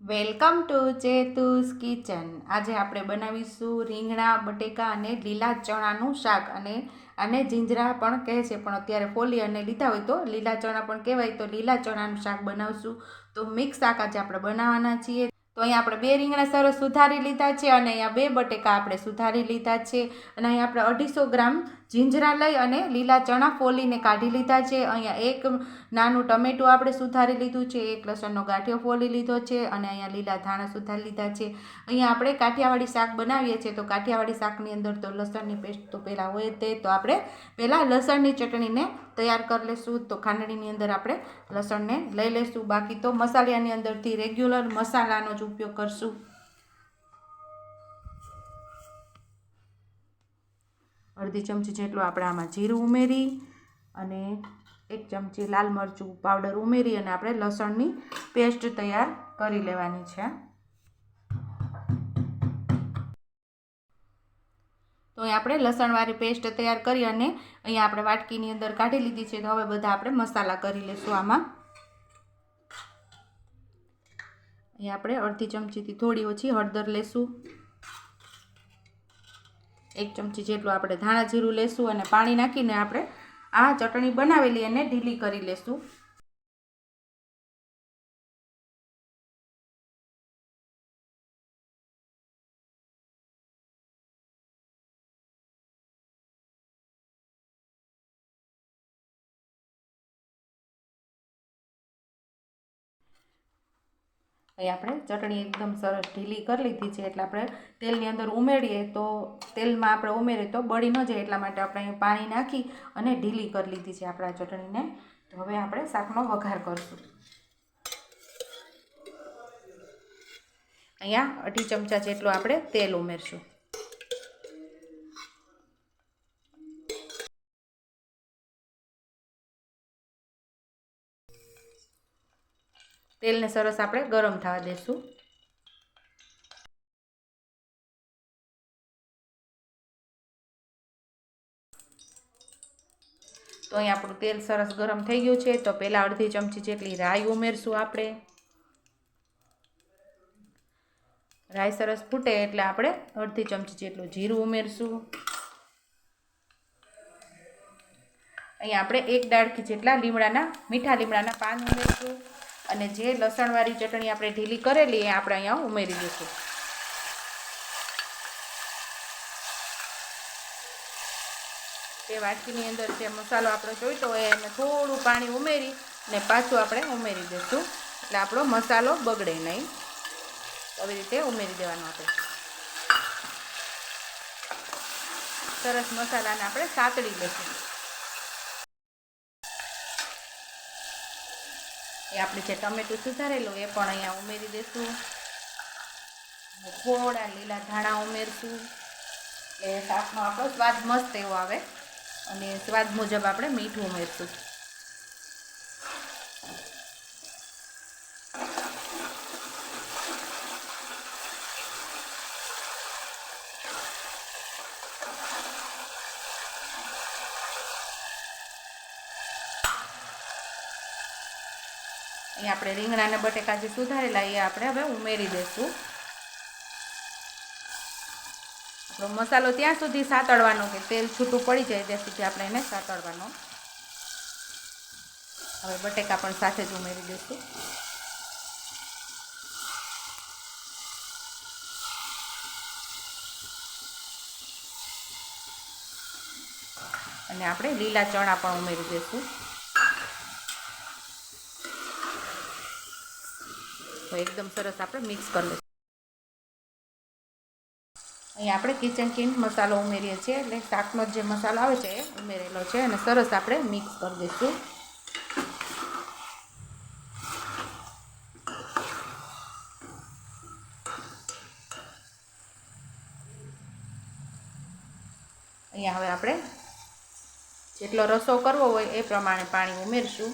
Welcome to ચેતુસ kitchen. આજે આપણે બનાવીશું રીંગણા, બટેકા અને લીલા ચણાનું શાક. અને આને જીંજરા પણ કહે છે, પણ અત્યારે ફોલી અને લીધા હોય તો લીલા ચણા પણ કહેવાય. તો લીલા ચણાનું શાક બનાવશું. તો મિક્સ શાક આજે આપણે બનાવવાના છીએ. તો અહીંયા આપણે બે રીંગણા સરસ સુધારી લીધા છે અને અહીંયા બે બટેકા આપણે સુધારી લીધા છે. અને અહીંયા આપણે અઢીસો ગ્રામ જીંજરા લઈ અને લીલા ચણા ફોલીને કાઢી લીધા છે. અહીંયા એક નાનું ટમેટું આપણે સુધારી લીધું છે, એક લસણનો ગાંઠિયો ફોલી લીધો છે અને અહીંયા લીલા ધાણા સુધારી લીધા છે. અહીંયા આપણે કાઠિયાવાડી શાક બનાવીએ છીએ તો કાઠિયાવાડી શાકની અંદર તો લસણની પેસ્ટ તો પહેલાં હોય તે તો આપણે પહેલાં લસણની ચટણીને તૈયાર કરી લઈશું તો ખાંડણીની અંદર આપણે લસણને લઈ લઈશું બાકી તો મસાલાની અંદરથી રેગ્યુલર મસાલાનો જ ઉપયોગ કરશું. અડધી ચમચી જેટલું આપણે આમાં જીરું ઉમેરી અને એક ચમચી લાલ મરચું પાવડર ઉમેરી અને આપણે લસણની પેસ્ટ તૈયાર કરી લેવાની છે. તો અહીં આપણે લસણવાળી પેસ્ટ તૈયાર કરી અને અહીંયા આપણે વાટકીની અંદર કાઢી લીધી છે. તો હવે બધા આપણે મસાલા કરી લઈશું આમાં. અહીંયા આપણે અડધી ચમચીથી થોડી ઓછી હળદર લેશું. એક ચમચી જેટલું આપણે ધાણા જીરું લેશું અને પાણી નાખીને આપણે આ ચટણી બનાવેલી એને ઢીલી કરી લેશું. અહીં આપણે ચટણી એકદમ સરસ ઢીલી કરી લીધી છે એટલે આપણે તેલની અંદર ઉમેરીએ તો તેલમાં આપણે ઉમેરીએ તો બળી ન જાય એટલા માટે આપણે અહીં પાણી નાખી અને ઢીલી કરી લીધી છે આપણા ચટણીને. તો હવે આપણે શાકનો વઘાર કરશું. અહીંયા અઢી ચમચા જેટલું આપણે તેલ ઉમેરશું. તેલને સરસ આપણે ગરમ થવા દેશું. તો અહીં આપણું તેલ સરસ ગરમ થઈ ગયું છે. તો પહેલાં અડધી ચમચી જેટલી રાઈ ઉમેરશું આપણે. રાઈ સરસ ફૂટે એટલે આપણે અડધી ચમચી જેટલું જીરું ઉમેરશું. અહીં આપણે એક ડાળખી જેટલા લીમડાના, મીઠા લીમડાના પાન ઉમેરશું. અને જે લસણવાળી ચટણી આપણે ઢીલી કરેલી એ આપણે અહીંયા ઉમેરી દઈશું. તે વાટકીની અંદર જે મસાલો આપણે જોઈતો હોય એને થોડું પાણી ઉમેરી ને પાછું આપણે ઉમેરી દઈશું. એટલે આપણો મસાલો બગડે નહીં. આવી રીતે ઉમેરી દેવાનો આપણે. સરસ મસાલાને આપણે સાતડી લઈશું. એ આપણે જે ટમેટું સુધારેલું એ પણ અહીંયા ઉમેરી દઈશું થોડા લીલા ધાણા ઉમેરશું. એટલે શાકનો આપણો સ્વાદ મસ્ત એવો આવે. અને સ્વાદ મુજબ આપણે મીઠું ઉમેરશું. અહીં આપણે રીંગણાને બટેકા જે સુધારેલા એ આપણે હવે ઉમેરી દઈશું આપણો મસાલો ત્યાં સુધી સાતળવાનો કે તેલ છૂટું પડી જાય ત્યાં સુધી આપણે એને સાતળવાનો. હવે બટેકા પણ સાથે જ ઉમેરી દઈશું અને આપણે લીલા ચણા પણ ઉમેરી દઈશું એકદમ સરસ આપણે મિક્સ કરી લઈશું. અહીં આપણે કિચન કિંગ મસાલો ઉમેરીએ છીએ એટલે શાકનો જે મસાલો આવે છે એ ઉમેરેલો છે અને સરસ આપણે મિક્સ કરી દઈશું. અહીંયા હવે આપણે જેટલો રસો કરવો હોય એ પ્રમાણે પાણી ઉમેરશું.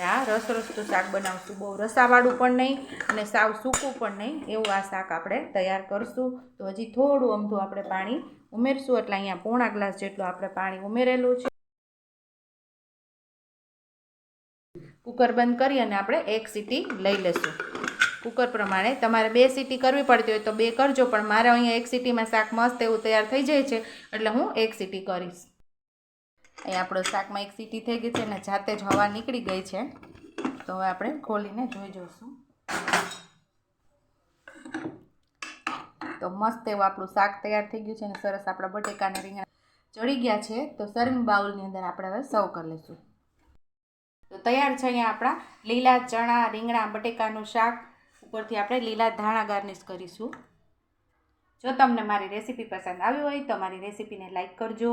આ રસ રસતું શાક બનાવશું. બહુ રસાવાળું પણ નહીં અને સાવ સૂકું પણ નહીં. એવું આ શાક આપણે તૈયાર કરશું. તો હજી થોડું અમથું આપણે પાણી ઉમેરશું. એટલે અહીંયા પોણા ગ્લાસ જેટલું આપણે પાણી ઉમેરેલું છે. કુકર બંધ કરી અને આપણે એક સીટી લઈ લેશું. કુકર પ્રમાણે તમારે બે સીટી કરવી પડતી હોય તો બે કરજો. પણ મારે અહીંયા એક સીટીમાં શાક મસ્ત એવું તૈયાર થઈ જાય છે. એટલે હું એક સીટી કરીશ. અહીંયા આપણું શાકમાં એક સીટી થઈ ગઈ છે અને જાતે જ હવા નીકળી ગઈ છે. તો હવે આપણે ખોલીને જોઈ જોઈશું તો મસ્ત એવું આપણું શાક તૈયાર થઈ ગયું છે અને સરસ આપણા બટેકાને રીંગણા ચડી ગયા છે. તો સર્વિંગ બાઉલની અંદર આપણે હવે સર્વ કરી લઈશું. તો તૈયાર છે અહીંયા આપણા લીલા ચણા, રીંગણા, બટેકાનું શાક. ઉપરથી આપણે લીલા ધાણા ગાર્નિશ કરીશું. જો તમને મારી રેસીપી પસંદ આવી હોય તો મારી રેસીપીને લાઇક કરજો.